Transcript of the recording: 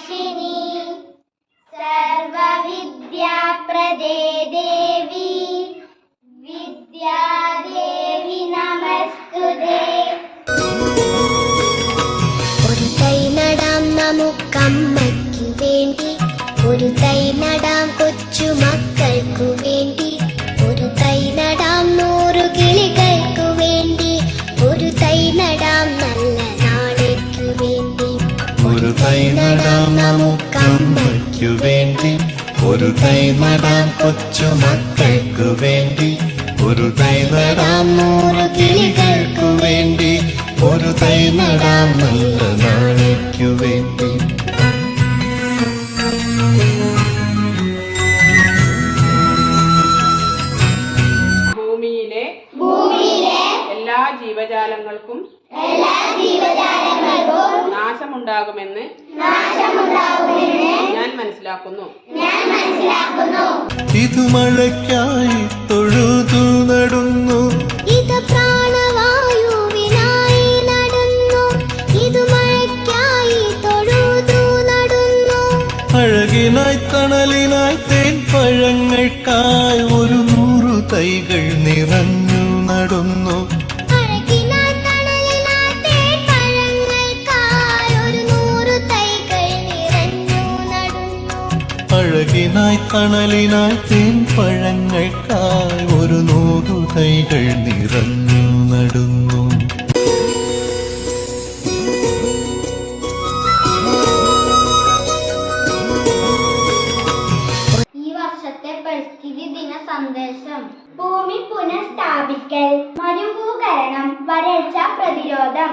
നാശിനി സർവവിദ്യാപ്രദേ ദേവി വിദ്യാദേവി നമസ്തുതേ. ഒരു തൈ നടാം നമുക്കമ്മയ്ക്ക് വേണ്ടി. ഒരു തൈ നടാം ഒരു തൈ നടാം നമുക്കമ്മയ്ക്കു വേണ്ടി. ഒരു തൈ നടാം കൊച്ചു മക്കൾക്കു വേണ്ടി. ഒരു തൈ നടാം നൂറ് കിളികൾക്കു വേണ്ടി. ഒരു തൈ നടാം നല്ല നാളേക്കു വേണ്ടി. നാശമുണ്ടാകുമെന്ന് ഞാൻ മനസ്സിലാക്കുന്നു. ഇത് മഴയ്ക്കായി തൊഴുതു നടുന്നു. ഇത് പ്രാണവായുവിനായി നടന്നു. ഇത് മഴയ്ക്കായി തൊഴുതു നടന്നു. അഴകിനായി തണലിനായി തേൻ പഴങ്ങൾക്കായി ഒരു നൂറു തൈകൾ നിറഞ്ഞു നടുന്നു. അഴകിനായി തണലിനായി തേൻ പഴങ്ങൾക്കായി ഒരു നൂറു തൈകൾ നിറഞ്ഞു നടുന്നു. ഈ വർഷത്തെ പരിസ്ഥിതി ദിന സന്ദേശം. ഭൂമി മരുഭൂകരണം വരൾച്ച പ്രതിരോധം.